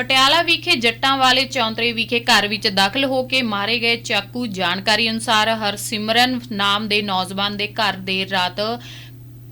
ਪਟਿਆਲਾ ਵਿਖੇ ਜੱਟਾਂ ਵਾਲੇ ਚੌਂਤਰੇ ਵਿਖੇ ਘਰ ਵਿੱਚ ਦਾਖਲ ਹੋ ਕੇ ਮਾਰੇ ਗਏ ਚਾਕੂ। ਜਾਣਕਾਰੀ ਅਨੁਸਾਰ ਹਰਸਿਮਰਨ ਨਾਮ ਦੇ ਨੌਜਵਾਨ ਦੇ ਘਰ ਦੇ ਰਾਤ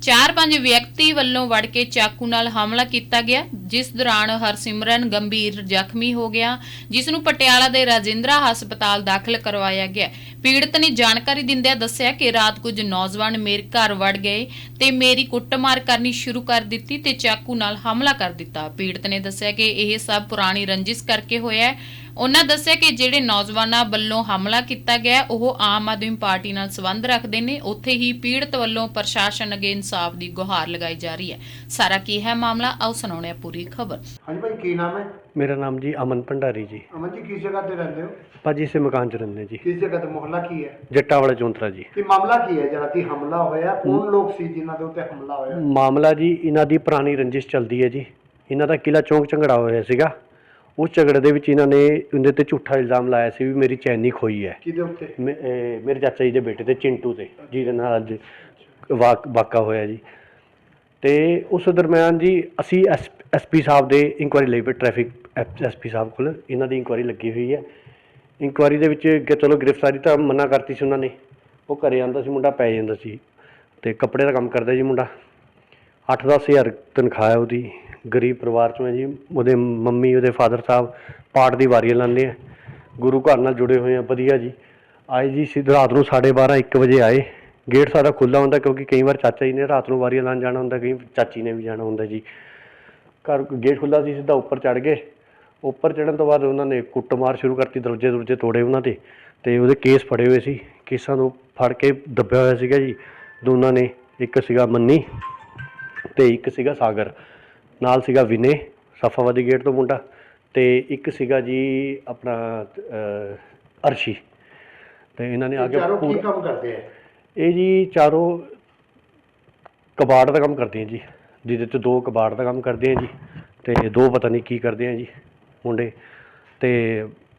ਚਾਰ ਪੰਜ ਵਿਅਕਤੀ ਵੱਲੋਂ ਵੜ ਕੇ ਚਾਕੂ ਨਾਲ ਹਮਲਾ ਕੀਤਾ ਗਿਆ, ਜਿਸ ਦੌਰਾਨ ਹਰਸਿਮਰਨ ਗੰਭੀਰ ਜ਼ਖਮੀ ਹੋ ਗਿਆ, ਜਿਸ ਨੂੰ ਪਟਿਆਲਾ ਦੇ ਰਾਜਿੰਦਰਾ ਹਸਪਤਾਲ ਦਾਖਲ ਕਰਵਾਇਆ ਗਿਆ। ਪੀੜਤ ਨੇ ਜਾਣਕਾਰੀ ਦਿੰਦਿਆਂ ਦੱਸਿਆ ਕਿ ਰਾਤ ਕੁਝ ਨੌਜਵਾਨ ਮੇਰੇ ਘਰ ਵੜ ਗਏ ਤੇ ਮੇਰੀ ਕੁੱਟਮਾਰ ਕਰਨੀ ਸ਼ੁਰੂ ਕਰ ਦਿੱਤੀ ਤੇ ਚਾਕੂ ਨਾਲ ਹਮਲਾ ਕਰ ਦਿੱਤਾ। ਪੀੜਤ ਨੇ ਦੱਸਿਆ ਕਿ ਇਹ ਸਭ ਪੁਰਾਣੀ ਰੰਜਿਸ਼ ਕਰਕੇ ਹੋਇਆ ਹੈ। ਉਹਨਾਂ ਦੱਸਿਆ ਕਿ ਜਿਹੜੇ ਨੌਜਵਾਨਾਂ ਵੱਲੋਂ ਹਮਲਾ ਕੀਤਾ ਗਿਆ ਉਹ ਆਮ ਆਦਮੀ ਪਾਰਟੀ ਨਾਲ ਸੰਬੰਧ ਰੱਖਦੇ ਨੇ। ਉੱਥੇ ਹੀ ਪੀੜਤ ਵੱਲੋਂ ਪ੍ਰਸ਼ਾਸਨ ਅੱਗੇ ਇਨਸਾਫ ਦੀ ਗੁਹਾਰ ਲਗਾਈ ਜਾ ਰਹੀ ਹੈ। ਸਾਰਾ ਕੀ ਹੈ ਮਾਮਲਾ? ਆਓ ਸੁਣਾਉਣੇ ਆ ਪੂਰੀ ਖਬਰ। ਹਾਂਜੀ ਭਾਈ ਕੀ ਨਾਮ ਹੈ? ਮੇਰਾ ਨਾਮ ਜੀ ਅਮਨ ਭੰਡਾਰੀ ਜੀ। ਅਮਨ ਜੀ ਕਿਸ ਜਗ੍ਹਾ ਤੇ ਰਹਿੰਦੇ ਹੋ? ਭਾਜੀ ਇਸੇ ਮਕਾਨ 'ਚ ਰਹਿੰਦੇ ਜੀ। ਕਿਸ ਜਗ੍ਹਾ ਤੇ? ਮੁਹੱਲਾ ਕੀ ਹੈ? ਜੱਟਾਂ ਵਾਲਾ ਚੌਂਤਰਾ ਜੀ। ਕੀ ਮਾਮਲਾ ਕੀ ਹੈ ਜਿਹੜਾ ਕਿ ਹਮਲਾ ਹੋਇਆ? ਕੌਣ ਲੋਕ ਸੀ ਜਿਨ੍ਹਾਂ ਦੇ ਉੱਤੇ ਹਮਲਾ ਹੋਇਆ? ਮਾਮਲਾ ਜੀ ਇਹਨਾਂ ਦੀ ਪੁਰਾਣੀ ਰੰਜਿਸ਼ ਚੱਲਦੀ ਹੈ ਜੀ। ਇਹਨਾਂ ਦਾ ਕਿਲਾ ਚੌਂਕ ਝਗੜਾ ਹੋਇਆ ਸੀਗਾ। ਉਸ ਝਗੜੇ ਦੇ ਵਿੱਚ ਇਹਨਾਂ ਨੇ ਉਹਦੇ ਤੇ ਝੂਠਾ ਇਲਜ਼ਾਮ ਲਾਇਆ ਸੀ ਵੀ ਮੇਰੀ ਚੈਨੀ ਖੋਈ ਹੈ। ਕਿਹਦੇ ਉੱਤੇ? ਮੇ- ਮੇਰੇ ਚਾਚਾ ਜੀ ਦੇ ਬੇਟੇ ਤੇ ਚਿੰਟੂ ਤੇ ਜਿਹਦੇ ਨਾਲ ਅੱਜ ਵਾਕ- ਵਾਕਾ ਹੋਇਆ ਜੀ। ਤੇ ਉਸ ਦਰਮਿਆਨ ਜੀ ਅਸੀਂ ਐਸਪੀ ਸਾਹਿਬ ਦੇ ਇਨਕੁਆਇਰੀ ਲਈ ਪਏ ਟ੍ਰੈਫਿਕ ਐਸਪੀ ਸਾਹਿਬ ਕੋਲ ਇਹਨਾਂ ਦੀ ਇਨਕੁਆਇਰੀ ਲੱਗੀ ਹੋਈ ਹੈ। ਇਨਕੁਆਇਰੀ ਦੇ ਵਿੱਚ ਕਿ ਚਲੋ ਗ੍ਰਿਫਤਾਰੀ ਤਾਂ ਮਨਾ ਕਰਤੀ ਸੀ ਉਹਨਾਂ ਨੇ। ਉਹ ਘਰੇ ਆਂਦਾ ਸੀ ਮੁੰਡਾ ਪੈ ਜਾਂਦਾ ਸੀ। ਤੇ ਕੱਪੜੇ ਦਾ ਕੰਮ ਕਰਦਾ ਜੀ ਮੁੰਡਾ। 8-10 ਹਜ਼ਾਰ ਤਨਖਾਹ ਹੈ ਉਹਦੀ। ਗਰੀਬ ਪਰਿਵਾਰ ਚੋਂ ਹੈ ਜੀ। ਉਹਦੇ ਮੰਮੀ, ਉਹਦੇ ਫਾਦਰ ਸਾਹਿਬ ਪਾਠ ਦੀ ਵਾਰੀਆਂ ਲਾਉਂਦੇ ਆ। ਗੁਰੂ ਘਰ ਨਾਲ ਜੁੜੇ ਹੋਏ ਆ, ਵਧੀਆ ਜੀ। ਆਏ ਜੀ, ਸਿੱਧ ਰਾਤ ਨੂੰ 12:30 1 ਵਜੇ ਆਏ। ਗੇਟ ਸਾਡਾ ਖੁੱਲਾ ਹੁੰਦਾ ਕਿਉਂਕਿ ਕਈ ਵਾਰ ਚਾਚਾ ਜੀ ਨੇ ਰਾਤ ਨੂੰ ਵਾਰੀਆਂ ਲਾਉਣ ਜਾਣਾ ਹੁੰਦਾ, ਕਈ ਚਾਚੀ ਨੇ ਵੀ ਜਾਣਾ ਹੁੰਦਾ ਜੀ। ਘਰ ਗੇਟ ਖੁੱਲਾ ਸੀ, ਸਿੱਧਾ ਉੱਪਰ ਚੜ ਗਏ। ਉੱਪਰ ਚੜਨ ਤੋਂ ਬਾਅਦ ਉਹਨਾਂ ਨੇ ਕੁੱਟਮਾਰ ਸ਼ੁਰੂ ਕਰਤੀ, ਦਰਵਾਜ਼ੇ ਦਰਵਾਜ਼ੇ ਤੋੜੇ ਉਹਨਾਂ 'ਤੇ ਤੇ ਉਹਦੇ ਕੇਸ ਫੜੇ ਹੋਏ ਸੀ। ਕੇਸਾਂ ਨੂੰ ਫੜ ਕੇ ਦੱਬਿਆ ਹੋਇਆ ਸੀਗਾ ਜੀ। ਦੋਨਾਂ ਨੇ, ਇੱਕ ਸੀਗਾ ਮੰਨੀ ਤੇ ਇੱਕ ਸੀਗਾ ਸਾਗਰ। ਨਾਲ ਸੀਗਾ ਵਿਨੇ ਸਫਾਵਾਦੀ ਗੇਟ ਤੋਂ ਮੁੰਡਾ ਤੇ ਇੱਕ ਸੀਗਾ ਜੀ ਆਪਣਾ ਅਰਸ਼ੀ। ਤੇ ਇਹਨਾਂ ਨੇ ਆ ਕੇ ਚਾਰੋਂ ਕੀ ਕੰਮ ਕਰਦੇ ਆ? ਇਹ ਜੀ ਚਾਰੋਂ ਕਬਾੜ ਦਾ ਕੰਮ ਕਰਦੇ ਆ ਜੀ ਜਿਹਦੇ ਤੇ ਦੋ ਕਬਾੜ ਦਾ ਕੰਮ ਕਰਦੇ ਆ ਜੀ ਤੇ ਦੋ ਪਤਾ ਨਹੀਂ ਕੀ ਕਰਦੇ ਆ ਜੀ ਮੁੰਡੇ। ਤੇ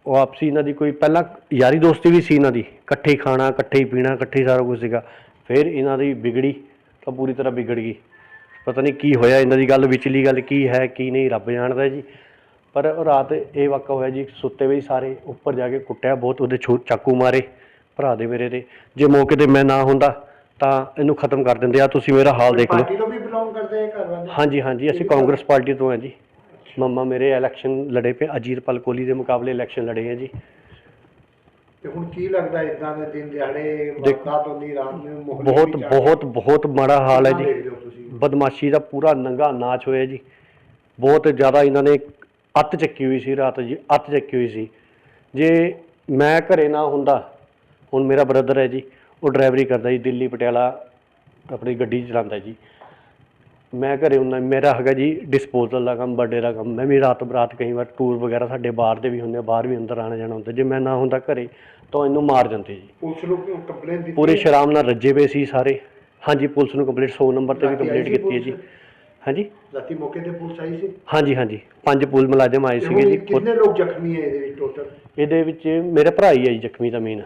ਉਹ ਆਪਸੀ ਇਹਨਾਂ ਦੀ ਕੋਈ ਪਹਿਲਾਂ ਯਾਰੀ ਦੋਸਤੀ ਵੀ ਸੀ ਇਹਨਾਂ ਦੀ ਇਕੱਠੇ ਖਾਣਾ ਇਕੱਠੇ ਹੀ ਪੀਣਾ ਇਕੱਠੇ ਸਾਰਾ ਕੁਝ ਸੀਗਾ। ਫਿਰ ਇਹਨਾਂ ਦੀ ਵਿਗੜੀ ਤਾਂ ਪੂਰੀ ਤਰ੍ਹਾਂ ਵਿਗੜ ਗਈ। ਪਤਾ ਨਹੀਂ ਕੀ ਹੋਇਆ ਇਹਨਾਂ ਦੀ ਗੱਲ ਵਿਚਲੀ ਗੱਲ ਕੀ ਹੈ ਕੀ ਨਹੀਂ ਰੱਬ ਜਾਣਦਾ ਜੀ। ਪਰ ਰਾਤ ਇਹ ਵਾਕਾ ਹੋਇਆ ਜੀ ਸੁੱਤੇ ਵੀ ਸਾਰੇ ਉੱਪਰ ਜਾ ਕੇ ਕੁੱਟਿਆ ਬਹੁਤ ਉਹਦੇ ਛੋ ਚਾਕੂ ਮਾਰੇ ਭਰਾ ਦੇ ਮੇਰੇ ਦੇ ਜੇ ਮੌਕੇ ਤੇ ਮੈਂ ਨਾ ਹੁੰਦਾ ਤਾਂ ਇਹਨੂੰ ਖਤਮ ਕਰ ਦਿੰਦੇ ਆ। ਤੁਸੀਂ ਮੇਰਾ ਹਾਲ ਦੇਖ ਲਓ। ਪਾਰਟੀ ਤੋਂ ਵੀ ਬਿਲੋਂਗ ਕਰਦੇ ਆ ਘਰ ਵਾਲੇ? ਹਾਂਜੀ ਹਾਂਜੀ ਅਸੀਂ ਕਾਂਗਰਸ ਪਾਰਟੀ ਤੋਂ ਹਾਂ ਜੀ। ਮੰਮਾ ਮੇਰੇ ਇਲੈਕਸ਼ਨ ਲੜੇ ਪਏ ਅਜੀਤਪਾਲ ਕੋਹਲੀ ਦੇ ਮੁਕਾਬਲੇ ਇਲੈਕਸ਼ਨ ਲੜੇ ਆ ਜੀ। ਤੇ ਹੁਣ ਕੀ ਲੱਗਦਾ ਇਦਾਂ ਦੇ ਦਿਨ ਦਿਹਾੜੇ ਵਾਰਦਾਤ ਹੁੰਦੀ ਰਾਤ ਨੂੰ ਮੁਹੱਲੇ ਬਹੁਤ ਬਹੁਤ ਬਹੁਤ ਮਾੜਾ ਹਾਲ ਹੈ ਜੀ। ਬਦਮਾਸ਼ੀ ਦਾ ਪੂਰਾ ਨੰਗਾ ਨਾਚ ਹੋਇਆ ਜੀ। ਬਹੁਤ ਜ਼ਿਆਦਾ ਇਹਨਾਂ ਨੇ ਅੱਤ ਚੱਕੀ ਹੋਈ ਸੀ ਰਾਤ ਜੀ ਅੱਤ ਚੱਕੀ ਹੋਈ ਸੀ। ਜੇ ਮੈਂ ਘਰੇ ਨਾ ਹੁੰਦਾ ਹੁਣ ਮੇਰਾ ਬ੍ਰਦਰ ਹੈ ਜੀ ਉਹ ਡਰਾਈਵਰੀ ਕਰਦਾ ਜੀ ਦਿੱਲੀ ਪਟਿਆਲਾ ਆਪਣੀ ਗੱਡੀ ਚਲਾਉਂਦਾ ਜੀ। ਮੈਂ ਘਰੇ ਹੁੰਦਾ ਮੇਰਾ ਹੈਗਾ ਜੀ ਡਿਸਪੋਜ਼ਲ ਦਾ ਕੰਮ ਬਰਥਡੇ ਦਾ ਕੰਮ। ਮੈਂ ਵੀ ਰਾਤ ਬਰਾਤ ਕਈ ਵਾਰ ਟੂਰ ਵਗੈਰਾ ਸਾਡੇ ਬਾਹਰ ਦੇ ਵੀ ਹੁੰਦੇ ਆ ਬਾਹਰ ਵੀ ਅੰਦਰ ਆਣਾ ਜਾਣਾ ਹੁੰਦਾ। ਜੇ ਮੈਂ ਨਾ ਹੁੰਦਾ ਘਰੇ ਤਾਂ ਇਹਨੂੰ ਮਾਰ ਜਾਂਦੇ ਜੀ। ਪੁਲਿਸ ਨੂੰ ਕੰਪਲੇਂਟ ਦਿੱਤੀ? ਪੂਰੇ ਹੈ? ਸ਼ਰਾਬ ਨਾਲ ਰੱਜੇ ਪਏ ਸੀ ਸਾਰੇ। ਹਾਂਜੀ ਪੁਲਿਸ ਨੂੰ ਕੰਪਲੀਟ 100 ਨੰਬਰ ਤੇ ਵੀ ਰਾਤੀ ਆਈ ਕੰਪਲੀਟ ਸੀ ਕੀਤੀ ਹੈ ਜੀ। ਪੁਲਿਸ? ਹਾਂਜੀ? ਰਾਤੀ ਮੌਕੇ ਤੇ ਪੁਲਿਸ ਆਈ ਸੀ? ਹਾਂਜੀ ਹਾਂਜੀ। ਪੰਜ ਪੁਲਿਸ ਮੁਲਾਜ਼ਮ ਆਏ ਸੀਗੇ ਜੀ। ਕਿੰਨੇ ਲੋਕ ਜ਼ਖਮੀ ਹੈ ਇਹਦੇ ਵਿੱਚ ਟੋਟਲ ਇਹਦੇ ਵਿੱਚ ਮੇਰੇ ਭਰਾ ਹੀ ਹੈ ਜੀ ਜ਼ਖਮੀ ਦਾ ਮੇਨ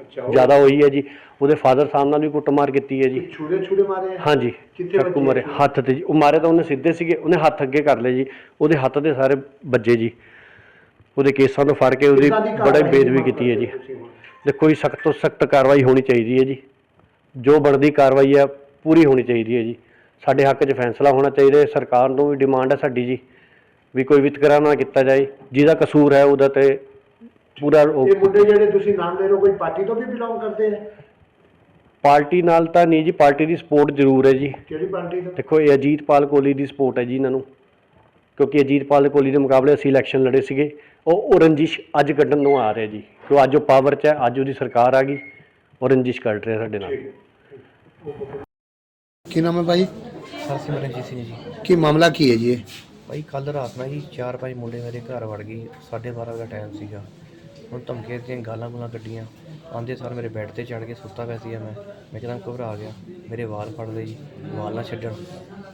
ਅੱਛਾ ਉਹ ਜ਼ਿਆਦਾ ਹੋਈ ਹੈ ਜੀ। ਉਹਦੇ ਫਾਦਰ ਸਾਹਿਬ ਨਾਲ ਵੀ ਕੁੱਟਮਾਰ ਕੀਤੀ ਹੈ ਜੀ ਛੁਰੇ ਛੁਰੇ ਮਾਰੇ ਆ? ਹਾਂਜੀ ਕਿੱਥੇ ਚਾਕੂ ਵੱਜੇ ਮਾਰੇ ਸੀ? ਹੱਥ ਤੇ ਜੀ ਉਹ ਮਾਰੇ ਤਾਂ ਉਹਨੇ ਸਿੱਧੇ ਸੀਗੇ ਉਹਨੇ ਹੱਥ ਅੱਗੇ ਕਰ ਲਏ ਜੀ ਉਹਦੇ ਹੱਥ ਦੇ ਸਾਰੇ ਵੱਜੇ ਜੀ ਉਹਦੇ ਕੇਸਾਂ ਤੋਂ ਫੜ ਕੇ ਉਹਦੀ ਕਿੱਦਾਂ ਦੀ ਬੜਾ ਕਾਰਵਾਈ ਬੇਦਬੀ ਮੰਗ ਕੀਤੀ ਹੈ ਜੀ ਤੁਸੀਂ ਹੁਣ? ਦੇਖੋ ਜੀ ਸਖਤ ਤੋਂ ਸਖਤ ਕਾਰਵਾਈ ਹੋਣੀ ਚਾਹੀਦੀ ਹੈ ਜੀ ਜੋ ਬਣਦੀ ਕਾਰਵਾਈ ਹੈ ਪੂਰੀ ਹੋਣੀ ਚਾਹੀਦੀ ਹੈ ਜੀ ਸਾਡੇ ਹੱਕ 'ਚ ਫੈਸਲਾ ਹੋਣਾ ਚਾਹੀਦਾ ਹੈ ਸਰਕਾਰ ਨੂੰ ਵੀ ਡਿਮਾਂਡ ਹੈ ਸਾਡੀ ਜੀ ਵੀ ਕੋਈ ਵਿਤਕਰਾ ਨਾ ਕੀਤਾ ਜਾਏ ਜਿਹਦਾ ਕਸੂਰ ਹੈ ਉਹਦਾ ਤੇ ਪੂਰਾ ਉਹ- ਇਹ ਮੁੰਡੇ ਜਿਹੜੇ ਤੁਸੀਂ ਨਾਮ ਲੈ ਰਹੇ ਹੋ ਕੋਈ ਪਾਰਟੀ ਤੋਂ ਵੀ ਬਿਲੋਂਗ ਕਰਦੇ ਆ ਪਾਰਟੀ ਨਾਲ ਤਾਂ ਨਹੀਂ ਜੀ ਪਾਰਟੀ ਦੀ ਸਪੋਰਟ ਜ਼ਰੂਰ ਹੈ ਜੀ। ਕਿਹੜੀ ਪਾਰਟੀ ਤੋਂ ਦੇਖੋ ਇਹ ਅਜੀਤਪਾਲ ਕੋਹਲੀ ਦੀ ਸਪੋਰਟ ਹੈ ਜੀ ਇਹਨਾਂ ਨੂੰ। ਕਿਉਂਕਿ ਅਜੀਤਪਾਲ ਕੋਹਲੀ ਦੇ ਮੁਕਾਬਲੇ ਅਸੀਂ ਇਲੈਕਸ਼ਨ ਲੜੇ ਸੀਗੇ। ਉਹ ਉਹ ਰੰਜਿਸ਼ ਅੱਜ ਕੱਢਣ ਨੂੰ ਆ ਰਿਹਾ ਜੀ। ਕਿਉਂ ਅੱਜ ਉਹ ਪਾਵਰ 'ਚ ਹੈ ਅੱਜ ਉਹਦੀ ਸਰਕਾਰ ਆ ਗਈ। ਉਹ ਰੰਜਿਸ਼ ਕੱਢ ਰਿਹਾ ਸਾਡੇ ਨਾਲ। ਕੀ ਨਾਮ ਹੈ ਭਾਈ? ਸਰ ਸਿਮਰਨਜੀਤ ਸਿੰਘ ਜੀ। ਕੀ ਮਾਮਲਾ ਕੀ ਹੈ ਜੀ ਇਹ? ਭਾਈ ਕੱਲ ਰਾਤ ਨਾ ਜੀ ਚਾਰ ਪੰਜ ਮੁੰਡੇ ਮੇਰੇ ਘਰ ਵੜ ਗਏ। 12:30 ਦਾ ਟਾਈਮ ਸੀਗਾ। ਹੁਣ ਧਮਕੀਆਂ ਦੀਆਂ ਗਾਲਾਂ ਗੁਲਾਂ ਕੱਢੀਆਂ। ਆਉਂਦੇ ਸਾਰ ਮੇਰੇ ਬੈੱਡ ਤੇ ਚੜ ਕੇ ਸੁੱਤਾ ਪਿਆ ਸੀਗਾ ਮੈਂ। ਮੈਂ ਇੱਕਦਮ ਘਬਰਾ ਗਿਆ। ਮੇਰੇ ਵਾਲ ਫੜ ਲਏ ਜੀ। ਵਾਲ ਨਾ ਛੱਡਣ।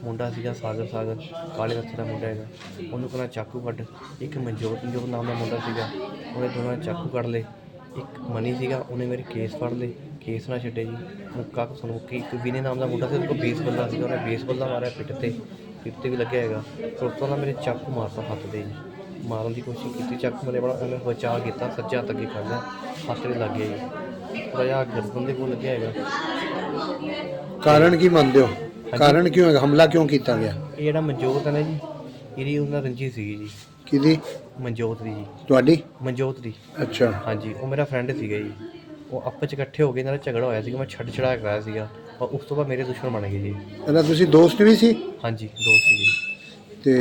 ਮੁੰਡਾ ਸੀਗਾ ਸਾਗਰ ਸਾਗਰ, ਕਾਲੇ ਰੱਥੇ ਦਾ ਮੁੰਡਾ ਹੈਗਾ। ਉਹਨੂੰ ਕਹਿੰਦਾ ਚਾਕੂ ਕੱਢ ਇੱਕ ਮਨਜੋਤ ਮਨਜੋਤ ਨਾਮ ਦਾ ਮੁੰਡਾ ਸੀਗਾ। ਉਹਨੇ ਦੋਨਾਂ ਨੇ ਚਾਕੂ ਕੱਢ ਲਏ। ਇੱਕ ਮਨੀ ਸੀਗਾ। ਉਹਨੇ ਮੇਰੇ ਕੇਸ ਫੜ ਲਏ। ਕੇਸ ਨਾ ਛੱਡੇ ਜੀ। ਮੁੱਕਾ ਸੁਣੋ ਕਿ ਇੱਕ ਵਿਨੇ ਨਾਮ ਦਾ ਮੁੰਡਾ ਸੀ। ਉਹਦੇ ਕੋਲ ਬੇਸ ਸੀਗਾ। ਉਹਨੇ ਬੇਸਬੱਲਾ ਮਾਰਿਆ ਪਿੱਠ ਤੇ। ਪਿੱਠ ਤੇ ਵੀ ਲੱਗਿਆ ਹੈਗਾ। ਫਿਰ ਉਸ ਤੋਂ ਬਾਅਦ ਮੇਰੇ ਚਾਕੂ ਮਾਰਤਾ ਹੱਥ ਦੇ ਜੀ। ਮਾਰਨ ਦੀ ਕੋਸ਼ਿਸ਼ ਕੀਤੀ ਚੱਕ ਮੇਰੇ ਬੜਾ ਉਹਨੇ ਬਚਾਅ ਕੀਤਾ ਸੱਜਾ ਹੱਥ ਅੱਗੇ ਕਰਦਾ ਹੱਥ ਦੇ ਲੱਗ ਗਿਆ ਜੀ। ਥੋੜ੍ਹਾ ਜਿਹਾ ਗਰਦਨ ਦੇ ਕੋਲ ਲੱਗਿਆ ਹੈਗਾ। ਕਾਰਨ ਕੀ ਮੰਨਦੇ ਹੋ? ਕਾਰਨ ਕਿਉਂ ਹੈ ਹਮਲਾ ਕਿਉਂ ਕੀਤਾ ਗਿਆ? ਇਹ ਜਿਹੜਾ ਮਨਜੋਤ ਹੈ ਨਾ ਜੀ ਇਹਦੀ ਉਹਨਾਂ ਰੰਜੀ ਸੀਗੀ ਜੀ। ਕਿਹਦੀ? ਮਨਜੋਤ ਦੀ ਜੀ। ਤੁਹਾਡੀ? ਮਨਜੋਤ ਦੀ। ਅੱਛਾ। ਹਾਂਜੀ ਉਹ ਮੇਰਾ ਫਰੈਂਡ ਸੀਗਾ ਜੀ। ਉਹ ਆਪਸ ਚ ਇਕੱਠੇ ਹੋ ਇਹਨਾਂ ਦਾ ਝਗੜਾ ਹੋਇਆ ਸੀਗਾ ਮੈਂ ਛੱਡ ਛੜਾ ਕਰਾਇਆ ਸੀਗਾ। ਪਰ ਉਸ ਤੋਂ ਬਾਅਦ ਮੇਰੇ ਦੁਸ਼ਮਣ ਬਣ ਗਏ ਜੀ। ਇਹਦਾ ਤੁਸੀਂ ਦੋਸਤ ਵੀ ਸੀ? ਹਾਂਜੀ ਦੋਸਤ ਸੀਗੇ। ਤੇ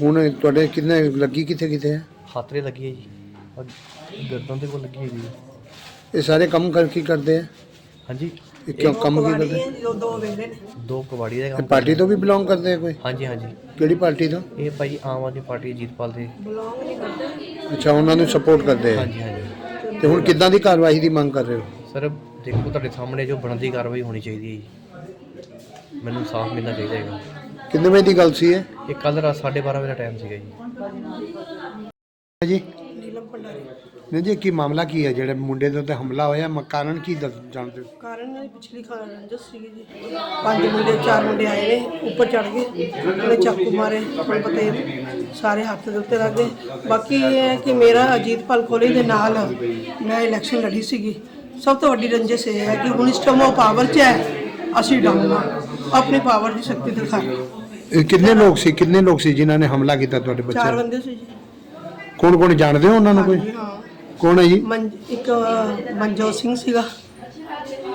ਹੁਣ ਤੁਹਾਡੇ ਕਿੰਨੇ ਲੱਗੀ ਕਿੱਥੇ ਕਿੱਥੇ ਹੈ? ਦੇ ਲੱਗੀ ਹੈ ਜੀ। ਔਰ ਗਰਦਨ ਦੇ ਕੋਲ ਲੱਗੀ ਹੈ ਜੀ। ਇਹ ਸਾਰੇ ਕੰਮ ਕਰ ਕੀ ਕਰਦੇ ਆ ਹਾਂਜੀ। ਇਹ ਕਿਉਂ ਕੰਮ ਕੀ ਕਰਦੇ ਦੋ ਕਬਾੜੀ ਦਾ ਇਹ ਕੰਮ ਪਾਰਟੀ ਤੋਂ ਵੀ ਬਿਲੋਂਗ ਕਰਦੇ ਆ ਕੋਈ? ਹਾਂਜੀ ਹਾਂਜੀ। ਕਿਹੜੀ ਪਾਰਟੀ ਤੋਂ? ਇਹ ਭਾਈ ਆਮ ਆਦਮੀ ਪਾਰਟੀ ਜੀਤਪਾਲ ਦੇ। ਅੱਛਾ ਉਹਨਾਂ ਨੂੰ ਸਪੋਰਟ ਕਰਦੇ ਆ ਹਾਂਜੀ ਹਾਂਜੀ। ਤੇ ਹੁਣ ਕਿੱਦਾਂ ਦੀ ਕਾਰਵਾਈ ਦੀ ਮੰਗ ਕਰ ਰਹੇ ਹੋ? ਸਰ ਦੇਖੋ ਤੁਹਾਡੇ ਸਾਹਮਣੇ ਜੋ ਬਣਦੀ ਕਾਰਵਾਈ ਹੋਣੀ ਚਾਹੀਦੀ ਹੈ ਜੀ। ਮੈਨੂੰ ਸਾਫ਼ ਮਿਲਣਾ ਚਾਹੀਦਾ ਹੈਗਾ। ਕਿੰਨੇ ਵਜੇ ਦੀ ਗੱਲ ਸੀ ਇਹ? ਇਹ ਕੱਲ ਰਾਤ 12:30 ਵਜੇ ਦਾ ਟਾਈਮ ਸੀਗਾ ਜੀ। ਜੀ ਨਹੀਂ ਜੀ ਕੀ ਮਾਮਲਾ ਕੀ ਹੈ? ਜਿਹੜੇ ਮੁੰਡੇ ਦੇ ਉੱਤੇ ਹਮਲਾ ਹੋਇਆ ਮ- ਕਾਰਨ ਕੀ ਦੱਸ ਜਾਣਦੇ ਹੋ? ਕਾਰਨ ਦੀ ਪਿਛਲੀ ਖਾਣ ਰੰਜਸ ਸੀਗੀ ਜੀ। ਪੰਜ ਮੁੰਡੇ ਚਾਰ ਮੁੰਡੇ ਆਏ ਨੇ ਉੱਪਰ ਚੜ ਗਏ ਉਹਨੇ ਚਾਕੂ ਮਾਰੇ ਤੁਹਾਨੂੰ ਪਤਾ ਹੀ ਹੈ, ਸਾਰੇ ਹੱਥ ਦੇ ਉੱਤੇ ਲੱਗ ਗਏ। ਬਾਕੀ ਇਹ ਹੈ ਕਿ ਮੇਰਾ ਅਜੀਤਪਾਲ ਕੋਲੇ ਦੇ ਨਾਲ ਮੈਂ ਇਲੈਕਸ਼ਨ ਲੜੀ ਸੀਗੀ। ਸਭ ਤੋਂ ਵੱਡੀ ਰੰਜਸ ਇਹ ਹੈ ਕਿ ਹੁਣ ਇਸ ਟਾਈਮ ਉਹ ਪਾਵਰ 'ਚ ਹੈ ਅਸੀਂ ਡਾਊਨ ਹਾਂ ਆਪਣੀ ਪਾਵਰ ਦੀ ਸ਼ਕਤੀ ਦਿਖਾਈ ਇਹ ਕਿੰਨੇ ਲੋਕ ਸੀ? ਕਿੰਨੇ ਲੋਕ ਸੀ ਜਿਨ੍ਹਾਂ ਨੇ ਹਮਲਾ ਕੀਤਾ ਤੁਹਾਡੇ ਚਾਰ ਬੱਚੇ ਬੰਦੇ ਸੀ ਜੀ। ਕੌਣ ਕੌਣ ਜਾਣਦੇ ਹੋ ਉਹਨਾਂ ਨੂੰ ਕੋਈ? ਹਾਂਜੀ ਹਾਂ। ਕੌਣ ਹੈ ਜੀ? ਮਨ ਇੱਕ ਮਨਜੋਤ ਸਿੰਘ ਸੀਗਾ।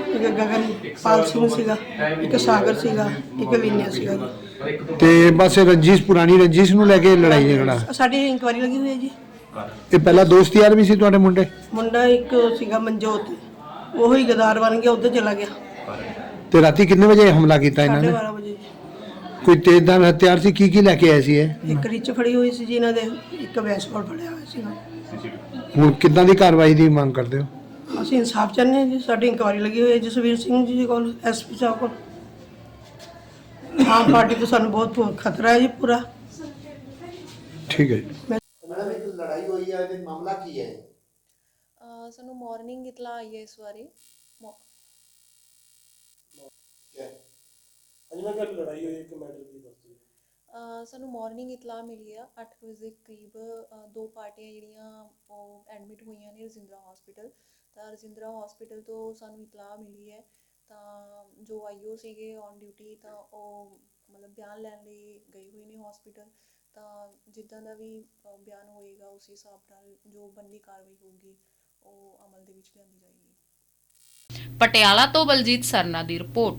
ਇੱਕ ਗਗਨਪਾਲ ਸਿੰਘ ਸੀਗਾ। ਇੱਕ ਸਾਗਰ ਸੀਗਾ। ਇੱਕ ਵਿਨਿਆ ਸੀਗਾ ਜੀ। ਤੇ ਬਸ ਇਹ ਰੰਜੀਸ਼ ਪੁਰਾਣੀ ਰੰਜੀਸ਼ ਨੂੰ ਲੈ ਕੇ ਲੜਾਈ ਝਗੜਾ? ਸਾਡੀ ਇਨਕੁਆਇਰੀ ਲੱਗੀ ਹੋਈ ਹੈ ਜੀ। ਇਹ ਪਹਿਲਾਂ ਦੋਸਤ ਯਾਰ ਵੀ ਸੀ ਤੁਹਾਡੇ ਮੁੰਡੇ? ਮੁੰਡਾ ਇੱਕ ਸੀਗਾ ਮਨਜੋਤ। ਉਹ ਹੀ ਗਦਾਰ ਬਣ ਗਿਆ ਉੱਧਰ ਚਲਾ ਗਿਆ। ਤੇ ਰਾਤੀ ਕਿੰਨੇ ਵਜੇ ਹਮਲਾ ਕੀਤਾ ਇਹਨਾਂ ਸਾਢੇ ਨੇ? ਬਾਰਾਂ। ਕੋਈ ਤੇਜ਼ਦਾਰ ਹਥਿਆਰ ਸੀ? ਕੀ ਕੀ ਲੈ ਕੇ ਆਏ ਸੀ ਇਹ? ਇੱਕ ਰਿਚ ਫੜੀ ਹੋਈ ਸੀ ਜੀ ਇਹਨਾਂ ਦੇ ਇੱਕ ਵੈਸਪੋਰ ਫੜਿਆ ਹੋਇਆ ਸੀਗਾ। ਹੁਣ ਕਿੱਦਾਂ ਦੀ ਕਾਰਵਾਈ ਦੀ ਮੰਗ ਕਰਦੇ ਹੋ? ਅਸੀਂ ਇਨਸਾਫ ਚਾਹੁੰਦੇ ਹਾਂ ਜੀ ਸਾਡੀ ਇਨਕੁਆਇਰੀ ਲੱਗੀ ਹੋਈ ਹੈ ਜਸਵੀਰ ਸਿੰਘ ਜੀ ਕੋਲ ਐਸਪੀ ਸਾਹਿਬ ਕੋਲ। ਆਮ ਪਾਰਟੀ ਤੋਂ ਸਾਨੂੰ ਬਹੁਤ ਬਹੁਤ ਖਤਰਾ ਹੈ ਜੀ ਪੂਰਾ। ਠੀਕ ਹੈ ਜੀ। ਮੈਡਮ ਇੱਕ ਲੜਾਈ ਹੋਈ ਹੈ ਇਹਦੇ ਮਾਮਲਾ ਕੀ ਹੈ? ਅਹ ਸਾਨੂੰ ਮਾਰਨਿੰਗ ਇਤਲਾ ਆਈ ਹੈ ਇਸ ਬਾਰੇ। ਮੋ- ਹਾਂਜੀ ਮੈਂ ਕੱਲ ਲੜਾਈ ਹੋਈ ਇੱਕ ਮੈਟਰ ਦੀ ਅਹ ਸਾਨੂੰ ਮਾਰਨਿੰਗ ਇਤਲਾ ਮਿਲੀ ਆ 8 ਵਜੇ ਦੇ ਕਰੀਬ ਅਹ ਦੋ ਪਾਰਟੀਆਂ ਜਿਹੜੀਆਂ ਉਹ ਐਡਮਿਟ ਹੋਈਆਂ ਨੇ ਰਜਿੰਦਰਾ ਹਸਪੀਟਲ ਤਾਂ ਰਜਿੰਦਰਾ ਹਸਪੀਟਲ ਤੋਂ ਸਾਨੂੰ ਇਤਲਾ ਮਿਲੀ ਹੈ ਤਾਂ ਜੋ ਆਈਓ ਸੀਗੇ ਔਨ ਡਿਊਟੀ ਤਾਂ ਉਹ ਮਤਲਬ ਬਿਆਨ ਲੈਣ ਲਈ ਗਏ ਹੋਏ ਨੇ ਹਸਪੀਟਲ ਤਾਂ ਜਿੱਦਾਂ ਦਾ ਵੀ ਅਹ ਬਿਆਨ ਹੋਏਗਾ ਉਸ ਹਿਸਾਬ ਨਾਲ ਜੋ ਬਣਦੀ ਕਾਰਵਾਈ ਹੋਊਗੀ ਉਹ ਅਮਲ ਦੇ ਵਿੱਚ ਲਿਆਂਦੀ ਜਾਏਗੀ। ਪਟਿਆਲਾ ਤੋਂ ਬਲਜੀਤ ਸਰਨਾ ਦੀ ਰਿਪੋਰਟ।